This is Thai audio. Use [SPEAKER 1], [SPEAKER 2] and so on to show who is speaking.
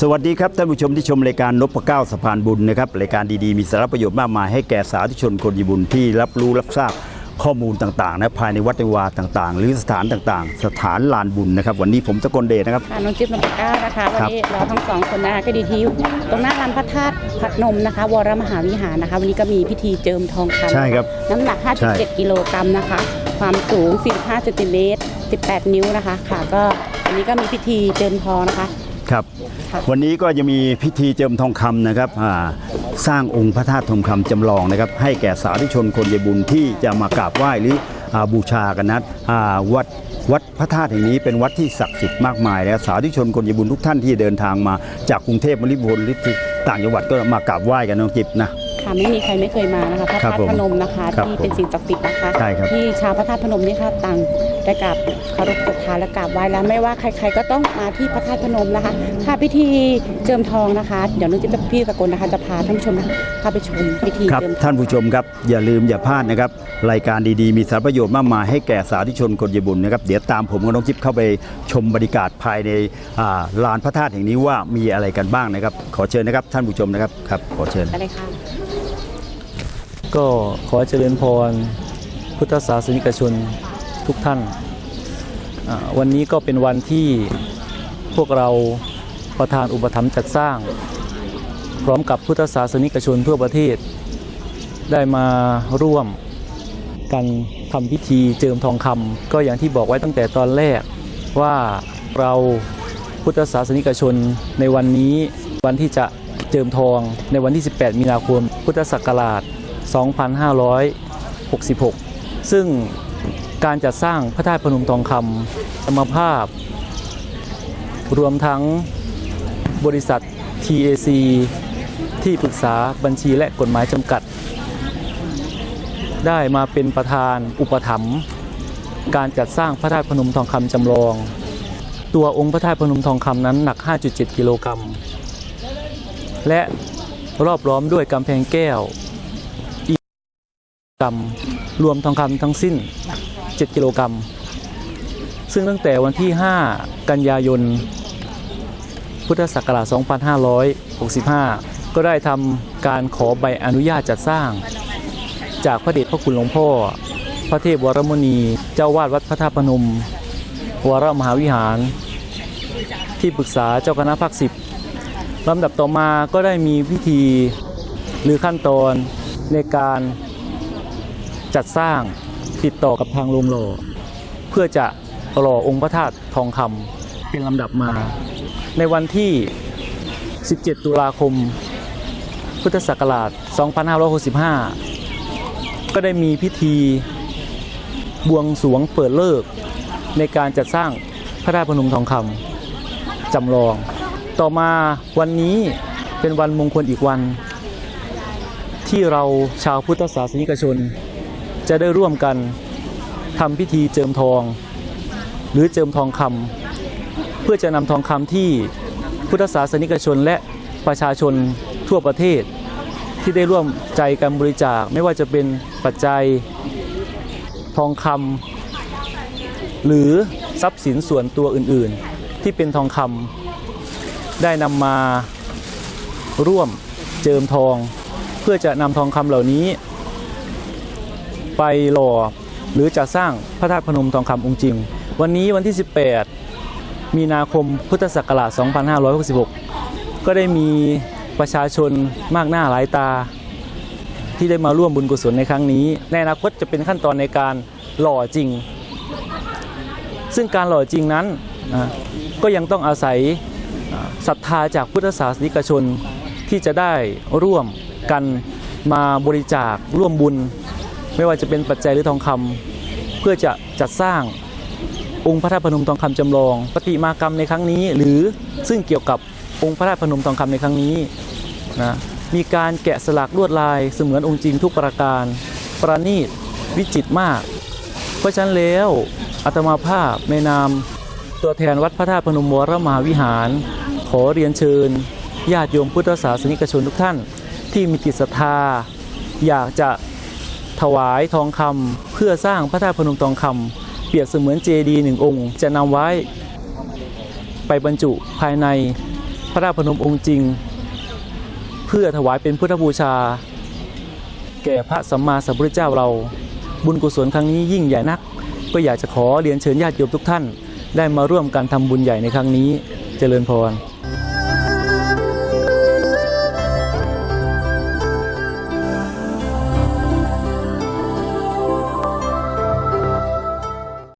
[SPEAKER 1] สวัสดีครับท่านผู้ชมที่ชมรายการนพเก้าสะพานบุญนะครับรายการดีๆมีสาระประโยชน์มากมายให้แก่สาธุชนคนมีบุญที่รับรู้รับทราบข้อมูลต่างๆนะภายในวัดในวาต่างๆ หรือสถานต่างๆ สถานลานบุญนะครับ วันนี้ผมตะกลเดชนะครับ
[SPEAKER 2] ค่ะน้องจิ๊บน้องปากก้านะคะวันนี้เราทั้งสองคนนะคะก็ดีที่อยู่ตรงหน้าลานพระธาตุพัดนมนะคะ วรมหาวิหารนะคะ วันนี้ก็มีพิธีเจิมทองคำ
[SPEAKER 1] ใช่ครับ
[SPEAKER 2] น้ำหนัก
[SPEAKER 1] ใช่
[SPEAKER 2] 5.7 กิโลกรัมนะคะ ความสูง 45เซนติเมตร18 นิ้วนะคะ ค่ะก็วันนี้ก็มีพิธีเจิมทองนะคะ
[SPEAKER 1] ครับ วันนี้ก็จะมีพิธีเจิมทองคำนะครับสร้างองค์พระธาตุทองคำจำลองนะครับ ให้แก่สาธุชนคนใจบุญที่จะมากราบไหว้หรือบูชากันนะวัดวัดพระธาตุแห่งนี้เป็นวัดที่ศักดิ์สิทธิ์มากมายและสาธุชนคนใจบุญทุกท่านที่เดินทางมาจากกรุงเทพมริบุรีหรือต่างจังหวัดก็มากราบไหว้กันน้องจิบนะ
[SPEAKER 2] ค่ะไม่มีใครไม่เคยมานะคะพระ
[SPEAKER 1] ครับ
[SPEAKER 2] ธาตุ
[SPEAKER 1] ผม
[SPEAKER 2] พนมนะคะ
[SPEAKER 1] ครับ
[SPEAKER 2] ที่เป็นสิ่งศักดิ์สิทธิ์นะคะ
[SPEAKER 1] ใช่ครับ
[SPEAKER 2] ที่ชาวพระธาตุพนมนี่ค่ะต่างได้กราบเคารพศรัทธาและกราบไหว้แล้วไม่ว่าใคร ๆ ก็ต้องมาที่พระธาตุพนมนะคะค่ะพิธีเจิมทองนะคะ เดี๋ยวนุ้งจิ๊บกับพี่ตะกลนะคะจะพาท่านผู้ชมนะคะพาไปชมพิธี
[SPEAKER 1] ครับ
[SPEAKER 2] เจิมทอง
[SPEAKER 1] ท่านผู้ชมครับอย่าลืมอย่าพลาดนะครับ รายการดีๆ มีสาระประโยชน์มากมายให้แก่สาธุชนคนใจบุญนะครับ เดี๋ยวตามผมกับน้องจิ๊บเข้าไปชมบรรยากาศภายในอ่าลานพระธาตุแห่งนี้ว่ามีอะไรกันบ้างนะครับ ขอเชิญนะครับท่านผู้ชมนะครับครับขอเชิญ
[SPEAKER 2] ได้เลยค่ะ
[SPEAKER 3] ก็ขอเจริญพรพุทธศาสนิกชนทุกท่าน วันนี้ก็เป็นวันที่พวกเราประธานอุปถัมภ์จัดสร้าง พร้อมกับพุทธศาสนิกชนทั่วประเทศ ได้มาร่วมกันทำพิธีเจิมทองคำก็อย่างที่บอกไว้ตั้งแต่ตอนแรกว่าเราพุทธศาสนิกชนในวันนี้วันที่จะเจิมทองในวันที่ 18 มีนาคมพุทธศักราช 2566 ซึ่งการจัดสร้างพระธาตุพนมทองคำสมภาพ รวมทั้งบริษัท TAC ที่ปรึกษาบัญชีและกฎหมายจำกัด ได้มาเป็นประธานอุปถัมภ์การจัดสร้างพระธาตุพนมทองคำจำลอง ตัวองค์พระธาตุพนมทองคำนั้นหนัก 5.7 กิโลกรัม และรอบล้อมด้วยกำแพงแก้ว กรัมรวมทองคำทั้งสิ้น 7 กิโลกรัม ซึ่งตั้งแต่วันที่ 5 กันยายน พุทธศักราช 2565 ก็ได้ทำการขอใบอนุญาตจัดสร้าง จากพระเดชพระคุณหลวงพ่อ พระเทพวรมุนี เจ้าวาดวัดพระธาตุพนม วรมหาวิหาร ที่ปรึกษาเจ้าคณะภาคสิบลำดับต่อมาก็ได้มีพิธีหรือขั้นตอนในการ จัดสร้างติดต่อกับทางโรงหล่อเพื่อจะหล่อองค์พระธาตุทองคำเป็นลำดับมา ในวันที่ 17 ตุลาคม พุทธศักราช 2565 ก็ได้มีพิธีบวงสวงเปิดเลิก ในการจัดสร้างพระธาตุพนมทองคำจำลอง ต่อมาวันนี้เป็นวันมงคลอีกวัน ที่เราชาวพุทธศาสนิกชน จะได้ร่วมกันทำพิธีเจิมทอง หรือเจิมทองคำเพื่อจะนำทองคำที่พุทธศาสนิกชนและประชาชนทั่วประเทศ ที่ได้ร่วมใจกันบริจาคไม่ว่าจะเป็นปัจจัยทองคำหรือทรัพย์สินส่วนตัวอื่นๆ ที่เป็นทองคำได้นำมาร่วมเจิมทอง เพื่อจะนำทองคำเหล่านี้ ไปหล่อหรือจะสร้างพระธาตุพนมทองคำองค์จริง วันนี้วันที่ 18 มีนาคมพุทธศักราช 2566 ก็ได้มีประชาชนมากหน้าหลายตา ที่ได้มาร่วมบุญกุศลในครั้งนี้ ในอนาคตจะเป็นขั้นตอนในการหล่อจริง ซึ่งการหล่อจริงนั้นก็ยังต้องอาศัยศรัทธาจากพุทธศาสนิกชนที่จะได้ร่วมกันมาบริจาคร่วมบุญ ไม่ว่าจะเป็นปัจจัยหรือทองคำเพื่อจะจัดสร้างองค์พระธาตุพนมทองคำจำลองปฏิมากรรมในครั้งนี้ หรือซึ่งเกี่ยวกับองค์พระธาตุพนมทองคำในครั้งนี้นะมีการแกะสลักลวดลายเสมือนองค์จริงทุกประการ ประณีตวิจิตรมาก เพราะฉะนั้นแล้วอาตมาภาพในนามตัวแทนวัดพระธาตุพนมวรมหาวิหาร ขอเรียนเชิญ ญาติโยมพุทธศาสนิกชนทุกท่าน ที่มีจิตศรัทธา อยากจะ ถวายทองคำเพื่อสร้างพระธาตุพนมทองคำเปรียบเสมือนเจดีย์หนึ่งองค์ จะนำไว้ไปบรรจุภายในพระธาตุพนมองค์จริง เพื่อถวายเป็นพุทธบูชา แก่พระสัมมาสัมพุทธเจ้าเรา บุญกุศลครั้งนี้ยิ่งใหญ่นัก ก็อยากจะขอเรียนเชิญญาติโยมทุกท่าน ได้มาร่วมกันทำบุญใหญ่ในครั้งนี้เจริญพร